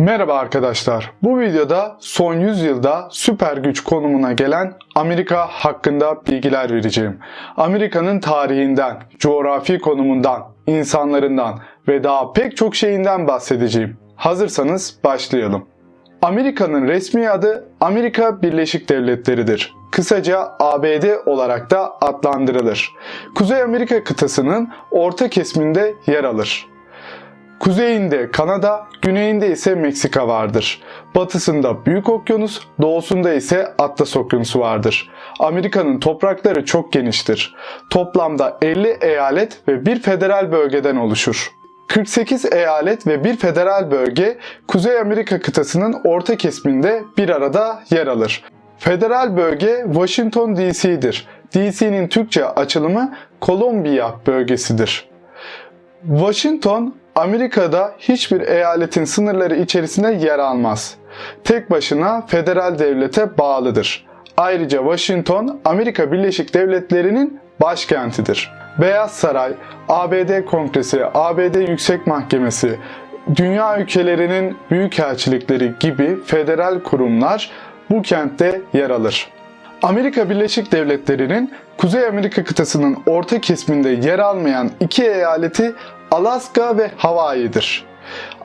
Merhaba arkadaşlar. Bu videoda son 100 yılda süper güç konumuna gelen Amerika hakkında bilgiler vereceğim. Amerika'nın tarihinden, coğrafi konumundan, insanlarından ve daha pek çok şeyinden bahsedeceğim. Hazırsanız başlayalım. Amerika'nın resmi adı Amerika Birleşik Devletleri'dir. Kısaca ABD olarak da adlandırılır. Kuzey Amerika kıtasının orta kesiminde yer alır. Kuzeyinde Kanada, güneyinde ise Meksika vardır. Batısında Büyük Okyanus, doğusunda ise Atlas Okyanusu vardır. Amerika'nın toprakları çok geniştir. Toplamda 50 eyalet ve bir federal bölgeden oluşur. 48 eyalet ve bir federal bölge Kuzey Amerika kıtasının orta kesiminde bir arada yer alır. Federal bölge Washington DC'dir. DC'nin Türkçe açılımı Kolombiya bölgesidir. Washington Amerika'da hiçbir eyaletin sınırları içerisinde yer almaz. Tek başına federal devlete bağlıdır. Ayrıca Washington Amerika Birleşik Devletleri'nin başkentidir. Beyaz Saray, ABD Kongresi, ABD Yüksek Mahkemesi, dünya ülkelerinin büyükelçilikleri gibi federal kurumlar bu kentte yer alır. Amerika Birleşik Devletleri'nin Kuzey Amerika kıtasının orta kesiminde yer almayan iki eyaleti Alaska ve Hawaii'dir.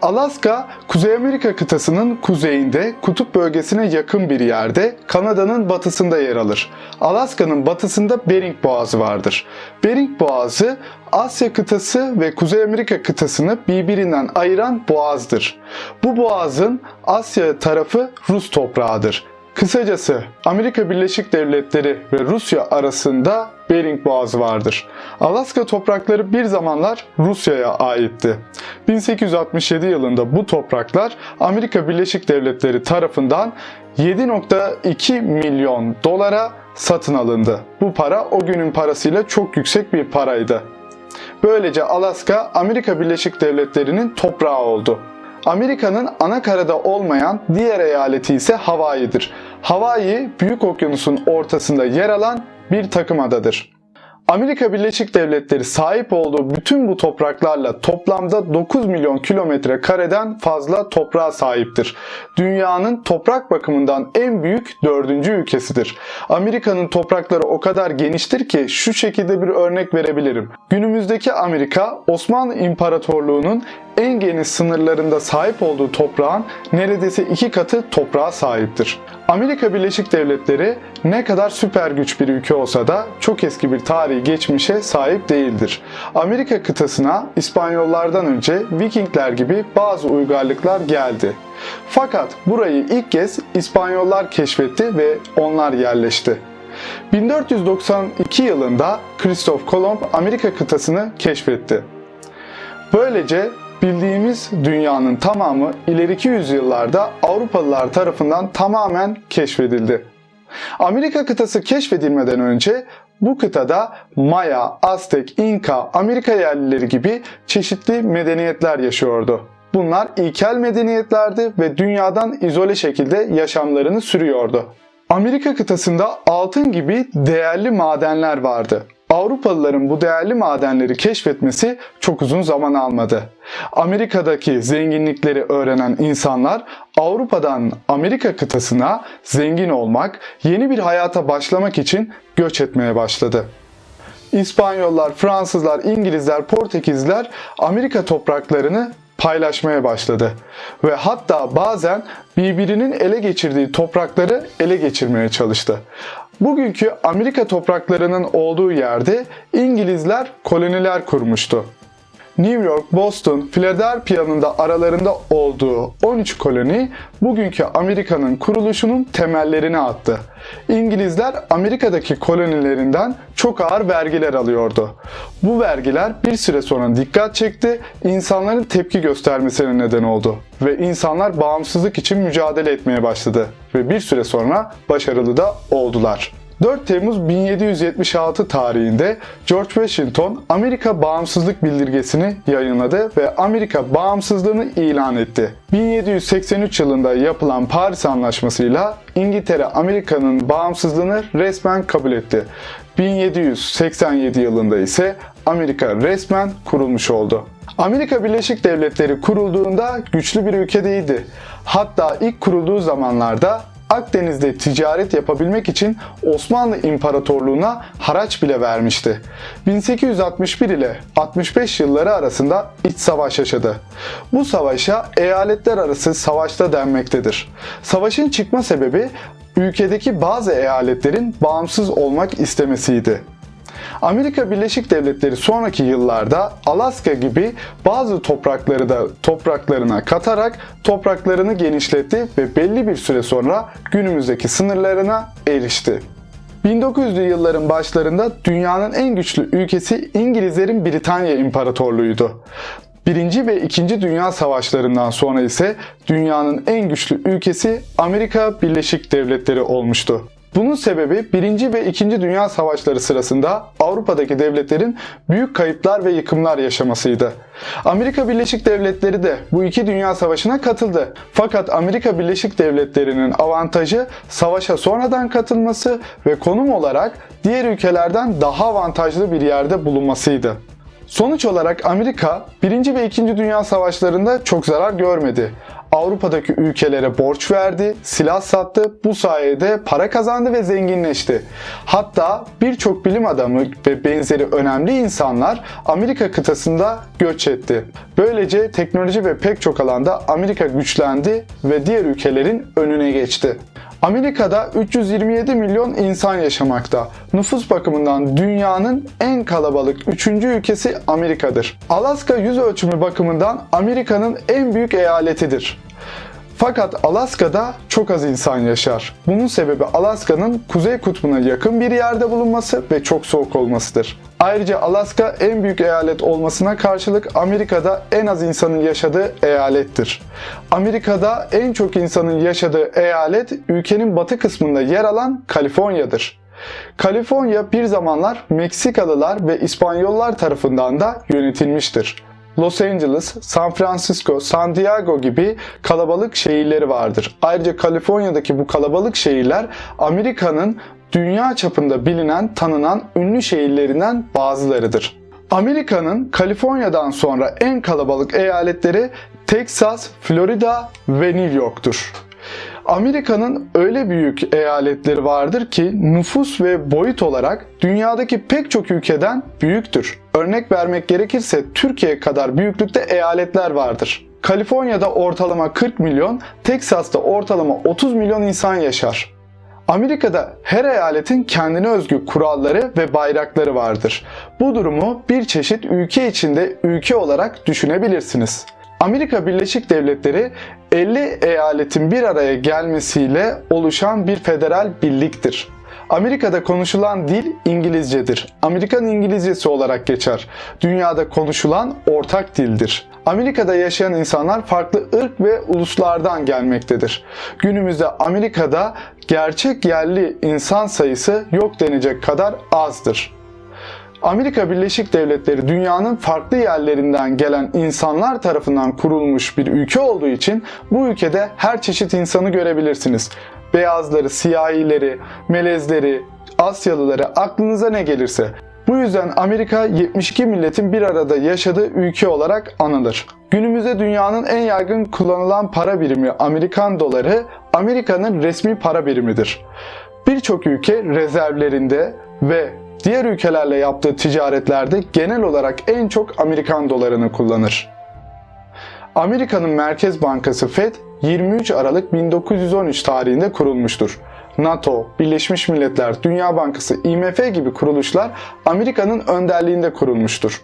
Alaska, Kuzey Amerika kıtasının kuzeyinde kutup bölgesine yakın bir yerde Kanada'nın batısında yer alır. Alaska'nın batısında Bering Boğazı vardır. Bering Boğazı Asya kıtası ve Kuzey Amerika kıtasını birbirinden ayıran boğazdır. Bu boğazın Asya tarafı Rus toprağıdır. Kısacası Amerika Birleşik Devletleri ve Rusya arasında Bering Boğazı vardır. Alaska toprakları bir zamanlar Rusya'ya aitti. 1867 yılında bu topraklar Amerika Birleşik Devletleri tarafından 7.2 milyon dolara satın alındı. Bu para o günün parasıyla çok yüksek bir paraydı. Böylece Alaska Amerika Birleşik Devletleri'nin toprağı oldu. Amerika'nın ana karada olmayan diğer eyaleti ise Hawaii'dir. Hawaii, Büyük Okyanus'un ortasında yer alan bir takım adadır. Amerika Birleşik Devletleri sahip olduğu bütün bu topraklarla toplamda 9 milyon kilometre kareden fazla toprağa sahiptir. Dünyanın toprak bakımından en büyük dördüncü ülkesidir. Amerika'nın toprakları o kadar geniştir ki şu şekilde bir örnek verebilirim. Günümüzdeki Amerika Osmanlı İmparatorluğu'nun en geniş sınırlarında sahip olduğu toprağın neredeyse iki katı toprağa sahiptir. Amerika Birleşik Devletleri ne kadar süper güç bir ülke olsa da çok eski bir tarihi geçmişe sahip değildir. Amerika kıtasına İspanyollardan önce Vikingler gibi bazı uygarlıklar geldi. Fakat burayı ilk kez İspanyollar keşfetti ve onlar yerleşti. 1492 yılında Christoph Kolomb Amerika kıtasını keşfetti. Böylece bildiğimiz dünyanın tamamı ileriki yüzyıllarda Avrupalılar tarafından tamamen keşfedildi. Amerika kıtası keşfedilmeden önce bu kıtada Maya, Aztek, İnka, Amerika yerlileri gibi çeşitli medeniyetler yaşıyordu. Bunlar ilkel medeniyetlerdi ve dünyadan izole şekilde yaşamlarını sürüyordu. Amerika kıtasında altın gibi değerli madenler vardı. Avrupalıların bu değerli madenleri keşfetmesi çok uzun zaman almadı. Amerika'daki zenginlikleri öğrenen insanlar Avrupa'dan Amerika kıtasına zengin olmak, yeni bir hayata başlamak için göç etmeye başladı. İspanyollar, Fransızlar, İngilizler, Portekizler Amerika topraklarını paylaşmaya başladı. Ve hatta bazen birbirinin ele geçirdiği toprakları ele geçirmeye çalıştı. Bugünkü Amerika topraklarının olduğu yerde İngilizler koloniler kurmuştu. New York, Boston, Philadelphia'nın da aralarında olduğu 13 koloni bugünkü Amerika'nın kuruluşunun temellerini attı. İngilizler Amerika'daki kolonilerinden çok ağır vergiler alıyordu. Bu vergiler bir süre sonra dikkat çekti, insanların tepki göstermesine neden oldu ve insanlar bağımsızlık için mücadele etmeye başladı ve bir süre sonra başarılı da oldular. 4 Temmuz 1776 tarihinde George Washington Amerika bağımsızlık bildirgesini yayınladı ve Amerika bağımsızlığını ilan etti. 1783 yılında yapılan Paris Anlaşması'yla İngiltere Amerika'nın bağımsızlığını resmen kabul etti. 1787 yılında ise Amerika resmen kurulmuş oldu. Amerika Birleşik Devletleri kurulduğunda güçlü bir ülke değildi. Hatta ilk kurulduğu zamanlarda Akdeniz'de ticaret yapabilmek için Osmanlı İmparatorluğu'na haraç bile vermişti. 1861 ile 65 yılları arasında iç savaş yaşadı. Bu savaşa eyaletler arası savaşta denmektedir. Savaşın çıkma sebebi ülkedeki bazı eyaletlerin bağımsız olmak istemesiydi. Amerika Birleşik Devletleri sonraki yıllarda Alaska gibi bazı toprakları da topraklarına katarak topraklarını genişletti ve belli bir süre sonra günümüzdeki sınırlarına erişti. 1900'lü yılların başlarında dünyanın en güçlü ülkesi İngilizlerin Britanya İmparatorluğu'ydu. Birinci ve İkinci Dünya Savaşlarından sonra ise dünyanın en güçlü ülkesi Amerika Birleşik Devletleri olmuştu. Bunun sebebi 1. ve 2. Dünya Savaşları sırasında Avrupa'daki devletlerin büyük kayıplar ve yıkımlar yaşamasıydı. Amerika Birleşik Devletleri de bu iki dünya savaşına katıldı. Fakat Amerika Birleşik Devletleri'nin avantajı savaşa sonradan katılması ve konum olarak diğer ülkelerden daha avantajlı bir yerde bulunmasıydı. Sonuç olarak Amerika 1. ve 2. Dünya Savaşlarında çok zarar görmedi. Avrupa'daki ülkelere borç verdi, silah sattı, bu sayede para kazandı ve zenginleşti. Hatta birçok bilim adamı ve benzeri önemli insanlar Amerika kıtasında göç etti. Böylece teknoloji ve pek çok alanda Amerika güçlendi ve diğer ülkelerin önüne geçti. Amerika'da 327 milyon insan yaşamakta. Nüfus bakımından dünyanın en kalabalık 3. ülkesi Amerika'dır. Alaska yüz ölçümü bakımından Amerika'nın en büyük eyaletidir. Fakat Alaska'da çok az insan yaşar. Bunun sebebi Alaska'nın kuzey kutbuna yakın bir yerde bulunması ve çok soğuk olmasıdır. Ayrıca Alaska en büyük eyalet olmasına karşılık Amerika'da en az insanın yaşadığı eyalettir. Amerika'da en çok insanın yaşadığı eyalet ülkenin batı kısmında yer alan Kaliforniya'dır. Kaliforniya bir zamanlar Meksikalılar ve İspanyollar tarafından da yönetilmiştir. Los Angeles, San Francisco, San Diego gibi kalabalık şehirleri vardır. Ayrıca Kaliforniya'daki bu kalabalık şehirler Amerika'nın dünya çapında bilinen, tanınan ünlü şehirlerinden bazılarıdır. Amerika'nın Kaliforniya'dan sonra en kalabalık eyaletleri Texas, Florida ve New York'tur. Amerika'nın öyle büyük eyaletleri vardır ki nüfus ve boyut olarak dünyadaki pek çok ülkeden büyüktür. Örnek vermek gerekirse Türkiye kadar büyüklükte eyaletler vardır. Kaliforniya'da ortalama 40 milyon, Teksas'ta ortalama 30 milyon insan yaşar. Amerika'da her eyaletin kendine özgü kuralları ve bayrakları vardır. Bu durumu bir çeşit ülke içinde ülke olarak düşünebilirsiniz. Amerika Birleşik Devletleri 50 eyaletin bir araya gelmesiyle oluşan bir federal birliktir. Amerika'da konuşulan dil İngilizcedir. Amerikan İngilizcesi olarak geçer. Dünyada konuşulan ortak dildir. Amerika'da yaşayan insanlar farklı ırk ve uluslardan gelmektedir. Günümüzde Amerika'da gerçek yerli insan sayısı yok denecek kadar azdır. Amerika Birleşik Devletleri dünyanın farklı yerlerinden gelen insanlar tarafından kurulmuş bir ülke olduğu için bu ülkede her çeşit insanı görebilirsiniz. Beyazları, siyahileri, melezleri, Asyalıları aklınıza ne gelirse. Bu yüzden Amerika 72 milletin bir arada yaşadığı ülke olarak anılır. Günümüzde dünyanın en yaygın kullanılan para birimi Amerikan doları Amerika'nın resmi para birimidir. Birçok ülke rezervlerinde ve diğer ülkelerle yaptığı ticaretlerde genel olarak en çok Amerikan dolarını kullanır. Amerika'nın Merkez Bankası Fed 23 Aralık 1913 tarihinde kurulmuştur. NATO, Birleşmiş Milletler, Dünya Bankası, IMF gibi kuruluşlar Amerika'nın önderliğinde kurulmuştur.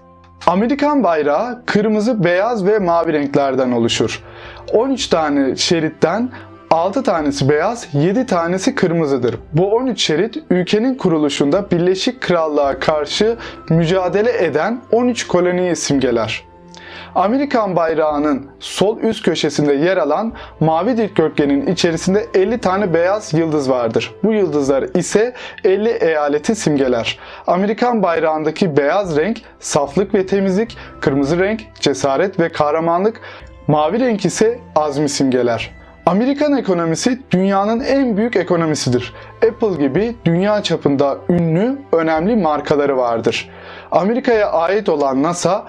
Amerikan bayrağı kırmızı, beyaz ve mavi renklerden oluşur. 13 tane şeritten 6 tanesi beyaz, 7 tanesi kırmızıdır. Bu 13 şerit ülkenin kuruluşunda Birleşik Krallığa karşı mücadele eden 13 koloniyi simgeler. Amerikan bayrağının sol üst köşesinde yer alan mavi dikdörtgenin içerisinde 50 tane beyaz yıldız vardır. Bu yıldızlar ise 50 eyaleti simgeler. Amerikan bayrağındaki beyaz renk saflık ve temizlik, kırmızı renk cesaret ve kahramanlık, mavi renk ise azmi simgeler. Amerikan ekonomisi dünyanın en büyük ekonomisidir. Apple gibi dünya çapında ünlü, önemli markaları vardır. Amerika'ya ait olan NASA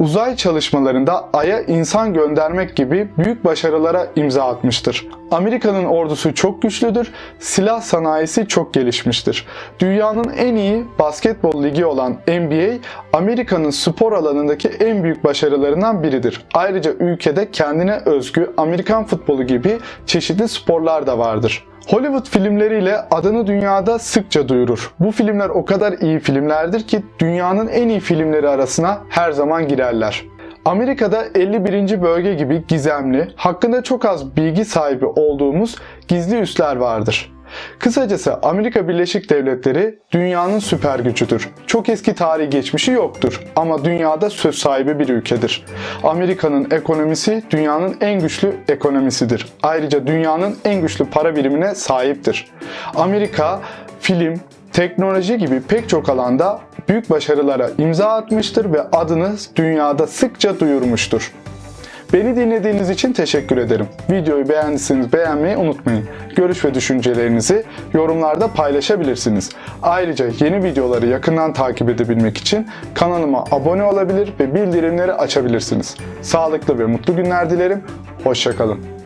uzay çalışmalarında Ay'a insan göndermek gibi büyük başarılara imza atmıştır. Amerika'nın ordusu çok güçlüdür, silah sanayisi çok gelişmiştir. Dünyanın en iyi basketbol ligi olan NBA, Amerika'nın spor alanındaki en büyük başarılarından biridir. Ayrıca ülkede kendine özgü Amerikan futbolu gibi çeşitli sporlar da vardır. Hollywood filmleriyle adını dünyada sıkça duyurur. Bu filmler o kadar iyi filmlerdir ki dünyanın en iyi filmleri arasına her zaman girerler. Amerika'da 51. bölge gibi gizemli, hakkında çok az bilgi sahibi olduğumuz gizli üsler vardır. Kısacası Amerika Birleşik Devletleri dünyanın süper gücüdür. Çok eski tarihi geçmişi yoktur ama dünyada söz sahibi bir ülkedir. Amerika'nın ekonomisi dünyanın en güçlü ekonomisidir. Ayrıca dünyanın en güçlü para birimine sahiptir. Amerika film, teknoloji gibi pek çok alanda büyük başarılara imza atmıştır ve adını dünyada sıkça duyurmuştur. Beni dinlediğiniz için teşekkür ederim. Videoyu beğendiyseniz beğenmeyi unutmayın. Görüş ve düşüncelerinizi yorumlarda paylaşabilirsiniz. Ayrıca yeni videoları yakından takip edebilmek için kanalıma abone olabilir ve bildirimleri açabilirsiniz. Sağlıklı ve mutlu günler dilerim. Hoşçakalın.